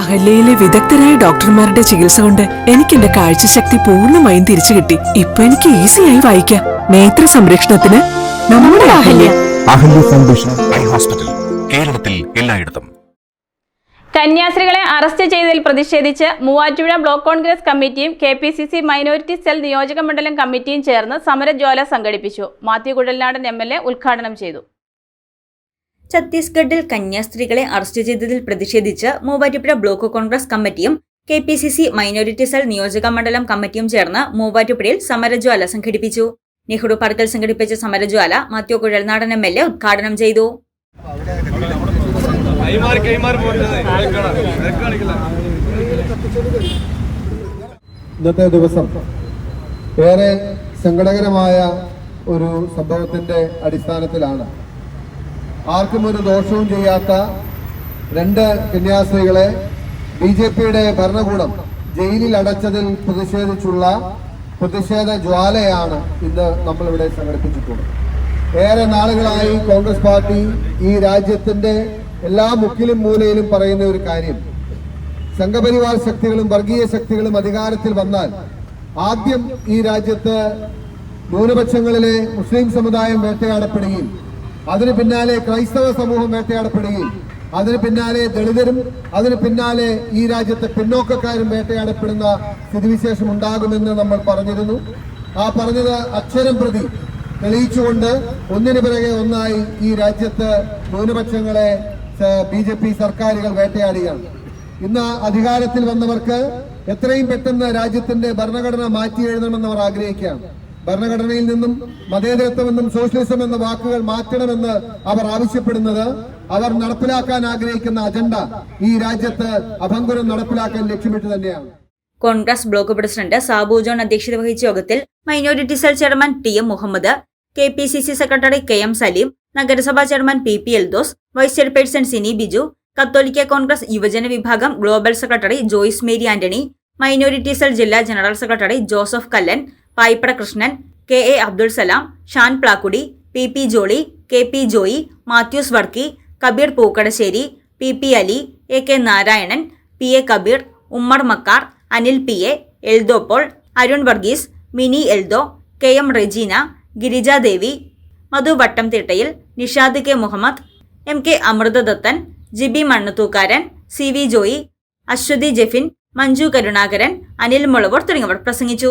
അഹല്യയിലെ വിദഗ്ധരായ ഡോക്ടർമാരുടെ ചികിത്സ കൊണ്ട് എനിക്ക് എന്റെ കാഴ്ചശക്തി പൂർണമായും തിരിച്ചു കിട്ടി. ഇപ്പൊ എനിക്ക് ഈസിയായി വായിക്കാം. നേത്ര സംരക്ഷണത്തിന് നമ്മുടെ Ahalya. Ahalya foundation eye hospital കേരളത്തിൽ എല്ലായിടത്തും. കന്യാസ്ത്രീകളെ അറസ്റ്റ് ചെയ്തതിൽ പ്രതിഷേധിച്ച് മൂവാറ്റുപുഴ ബ്ലോക്ക് കോൺഗ്രസ് കമ്മിറ്റിയും K P C C minority cell നിയോജക മണ്ഡലം കമ്മിറ്റിയും ചേർന്ന് സമരജ്വാല സംഘടിപ്പിച്ചു. Mathew Kuzhalnadan M L A ഉദ്ഘാടനം ചെയ്തു. ഛത്തീസ്ഗഡിൽ കന്യാസ്ത്രീകളെ അറസ്റ്റ് ചെയ്തതിൽ പ്രതിഷേധിച്ച് മൂവാറ്റുപുഴ ബ്ലോക്ക് കോൺഗ്രസ് കമ്മിറ്റിയും K P C C minority cell നിയോജക മണ്ഡലം കമ്മിറ്റിയും ചേർന്ന് മൂവാറ്റുപുഴയിൽ സമരജ്വാല സംഘടിപ്പിച്ചു. നെഹ്റു പാർക്കിൽ സംഘടിപ്പിച്ച സമരജ്വാല Mathew Kuzhalnadan M L A ഉദ്ഘാടനം ചെയ്തു. ഇന്നത്തെ ദിവസം ഏറെ സങ്കടകരമായ ഒരു സംഭവത്തിന്റെ അടിസ്ഥാനത്തിലാണ് ആർക്കും ഒരു ദോഷവും ചെയ്യാത്ത രണ്ട് കന്യാസ്ത്രീകളെ ബി ജെ പിയുടെ ഭരണകൂടം ജയിലിൽ അടച്ചതിൽ പ്രതിഷേധിച്ചുള്ള പ്രതിഷേധ ജ്വാലയാണ് ഇന്ന് നമ്മളിവിടെ സംഘടിപ്പിച്ചിട്ടുള്ളത്. ഏറെ നാളുകളായി കോൺഗ്രസ് പാർട്ടി ഈ രാജ്യത്തിന്റെ എല്ലാ മുക്കിലും മൂലയിലും പറയുന്ന ഒരു കാര്യം. സംഘപരിവാർ ശക്തികളും വർഗീയ ശക്തികളും അധികാരത്തിൽ വന്നാൽ ആദ്യം ഈ രാജ്യത്ത് ന്യൂനപക്ഷങ്ങളിലെ മുസ്ലിം സമുദായം വേട്ടയാടപ്പെടുകയും അതിന് പിന്നാലെ ക്രൈസ്തവ സമൂഹം വേട്ടയാടപ്പെടുകയും അതിന് പിന്നാലെ ദളിതരും അതിന് പിന്നാലെ ഈ രാജ്യത്തെ പിന്നോക്കക്കാരും വേട്ടയാടപ്പെടുന്ന സ്ഥിതിവിശേഷം ഉണ്ടാകുമെന്ന് നമ്മൾ പറഞ്ഞിരുന്നു. ആ പറഞ്ഞത് അക്ഷരം പ്രതി തെളിയിച്ചുകൊണ്ട് ഒന്നിനു പിറകെ ഒന്നായി ഈ രാജ്യത്ത് ന്യൂനപക്ഷങ്ങളെ ബി ജെ പി സർക്കാരുകൾ വേട്ടയാടുകയാണ്. ഇന്ന് അധികാരത്തിൽ വന്നവർക്ക് എത്രയും പെട്ടെന്ന് രാജ്യത്തിന്റെ ഭരണഘടന മാറ്റി എഴുതണമെന്ന് അവർ ആഗ്രഹിക്കുകയാണ്. ഭരണഘടനയിൽ നിന്നും മതേതരത്വമെന്നും സോഷ്യലിസം എന്ന വാക്കുകൾ മാറ്റണമെന്ന് അവർ ആവശ്യപ്പെടുന്നത്. അവർ നടപ്പിലാക്കാൻ ആഗ്രഹിക്കുന്ന അജണ്ട ഈ രാജ്യത്ത് അഭംഗുരം നടപ്പിലാക്കാൻ ലക്ഷ്യമിട്ട് തന്നെയാണ്. കോൺഗ്രസ് ബ്ലോക്ക് പ്രസിഡന്റ് സാബു ജോൺ അധ്യക്ഷത വഹിച്ച യോഗത്തിൽ minority cell chairman T M Muhammad K P C C secretary K M Saleem നഗരസഭാ chairman P P Eldhose vice chairperson Sini Biju കത്തോലിക്ക കോൺഗ്രസ് യുവജന വിഭാഗം global secretary Joyce Mary Antony minority cell ജില്ലാ general secretary Joseph Kallan Payippada Krishnan K A Abdul Salam Shan Plakkudi P P Jolly K P Joy Mathews Varkey Kabeer Pookkadassery P P Ali A K Narayanan P A Kabeer Ummer Makkar Anil P A Eldho Paul Arun Varghese Mini Eldho K M Regina Girijadevi Madhu Vattamthittayil Nishad K Muhammad M K Amruthadathan Jibi Mannathookkaran C V Joy Aswathy Jeffin Manju Karunakaran Anil Mulavoor തുടങ്ങിയവർ പ്രസംഗിച്ചു.